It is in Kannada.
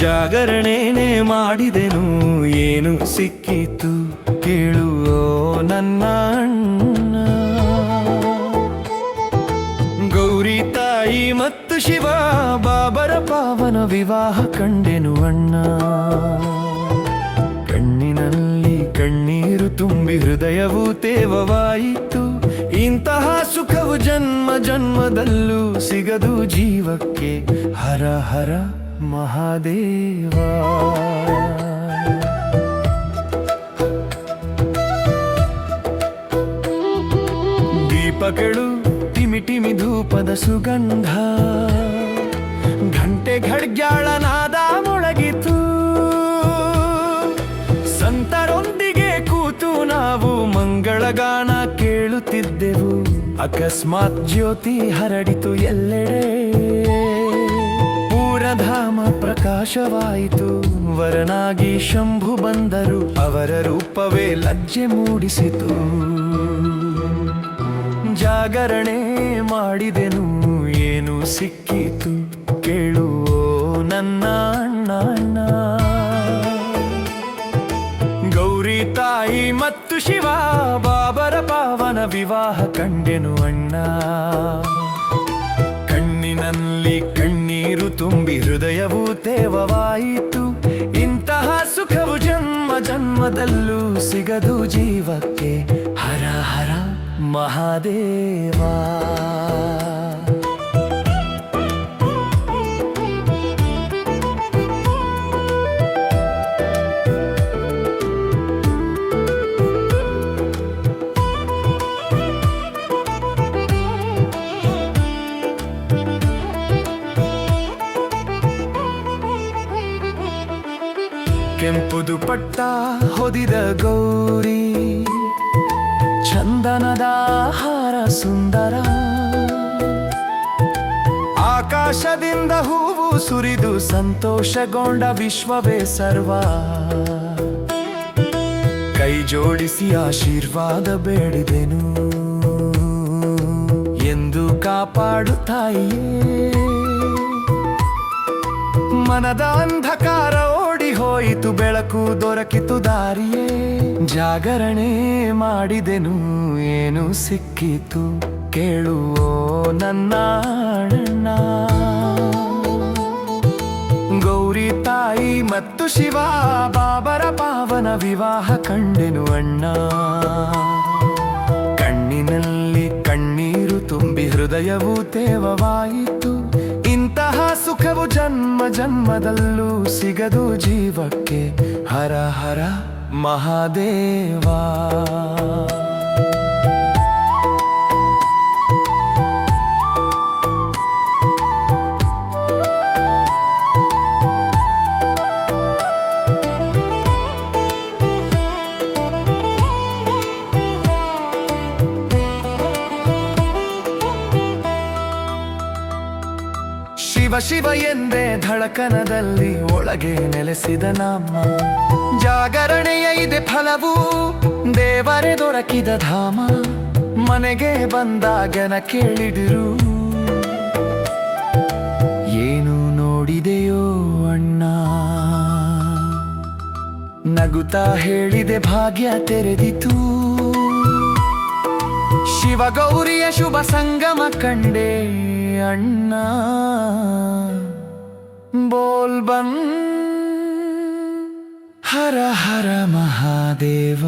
ಜಾಗರಣೆನೆ ಮಾಡಿದೆನು, ಏನು ಸಿಕ್ಕಿತು ಕೇಳುವೋ ನನ್ನ ಅಣ್ಣ. ಗೌರಿ ತಾಯಿ ಮತ್ತು ಶಿವ, ಬಾಬರ ಪಾವನ ವಿವಾಹ ಕಂಡೆನು ಅಣ್ಣ. ಕಣ್ಣಿನಲ್ಲಿ ಕಣ್ಣೀರು ತುಂಬಿ ಹೃದಯವು ತೇವವಾಯಿತು. ಇಂತಹ ಸುಖವು ಜನ್ಮ ಜನ್ಮದಲ್ಲೂ ಸಿಗದು ಜೀವಕ್ಕೆ ಹರ ಹರ ಮಹಾದೇವ. ದೀಪಗಳು ತಿಮಿಟಿಮಿ ಟಿಮಿ ಧೂಪದ ಸುಗಂಧ. ಘಂಟೆ ಘಡ್ಗ್ಯಾಳನಾದ ಮೊಳಗಿತು. ಸಂತರೊಂದಿಗೆ ಕೂತು ನಾವು ಮಂಗಳಗಾನ ಕೇಳುತ್ತಿದ್ದೆವು. ಅಕಸ್ಮಾತ್ ಜ್ಯೋತಿ ಹರಡಿತು ಎಲ್ಲೆಡೆ. ಪೂರಧಾಮ ಪ್ರಕಾಶವಾಯಿತು. ವರನಾಗಿ ಶಂಭು ಬಂದರು, ಅವರ ರೂಪವೇ ಲಜ್ಜೆ ಮೂಡಿಸಿತು. ಜಾಗರಣೆ ಮಾಡಿದೆನು, ಏನು ಸಿಕ್ಕಿತು ಕೇಳುವೋ ನನ್ನ ಅಣ್ಣ ಗೌರಿ ತಾಯಿ ಮತ್ತು ಶಿವ, ಬಾಬರ ಪಾವನ ವಿವಾಹ ಕಂಡೆನು ಅಣ್ಣ. ಕಣ್ಣಿನಲ್ಲಿ ಕಣ್ಣೀರು ತುಂಬಿ ಹೃದಯವು ತೇವವಾಯಿತು. ಇಂತಹ ಸುಖವು ಜನ್ಮ ಜನ್ಮದಲ್ಲೂ ಸಿಗದು ಜೀವಕ್ಕೆ. ಹರ ಹರ ಮಹಾದೇವ. ಕೆಂಪುದು ಪಟ್ಟ ಹೊದಿದ ಗೌರಿ, ಚಂದನದ ಹಾರ ಸುಂದರ. ಆಕಾಶದಿಂದ ಹೂವು ಸುರಿದು ಸಂತೋಷಗೊಂಡ ವಿಶ್ವವೇ ಸರ್ವ. ಕೈ ಜೋಡಿಸಿ ಆಶೀರ್ವಾದ ಬೇಡಿದೆನು. ಎಂದು ಕಾಪಾಡು ತಾಯಿಯೇ. ಮನದ ಅಂಧಕಾರವು ಹೋಯಿತು ಬೆಳಕು ದೊರಕಿತು ದಾರಿಯೇ. ಜಾಗರಣೆ ಮಾಡಿದೆನು, ಏನು ಸಿಕ್ಕಿತು ಕೇಳುವೋ ನನ್ನ ಗೌರಿ ತಾಯಿ ಮತ್ತು ಶಿವ, ಬಾಬರ ಪಾವನ ವಿವಾಹ ಕಂಡೆನು ಅಣ್ಣ. ಕಣ್ಣಿನಲ್ಲಿ ಕಣ್ಣೀರು ತುಂಬಿ ಹೃದಯವು ತೇವವಾಯಿತು. ಸುಖವು ಜನ್ಮ ಜನ್ಮದಲ್ಲೂ ಸಿಗದು ಜೀವಕ್ಕೆ ಹರ ಹರ ಮಹಾದೇವಾ ಶಿವ ಶಿವ ಎಂದೇ ಧಳಕನದಲ್ಲಿ ಒಳಗೆ ನೆಲೆಸಿದ ನಮ್ಮ ಜಾಗರಣೆಯ ಇದೆ ಫಲವು ದೇವರೇ ದೊರಕಿದ ಧಾಮ. ಮನೆಗೆ ಬಂದಾಗನ ಕೇಳಿದಿರು. ಏನು ನೋಡಿದೆಯೋ ಅಣ್ಣ? ನಗುತ್ತಾ ಹೇಳಿದೆ ಭಾಗ್ಯ ತೆರೆದಿತು. ಶಿವಗೌರಿಯ ಶುಭ ಸಂಗಮ ಕಂಡೆ ಅಣ್ಣ. ಬೋಲ್ ಬನ್. ಹರ ಹರ ಮಹಾದೇವ.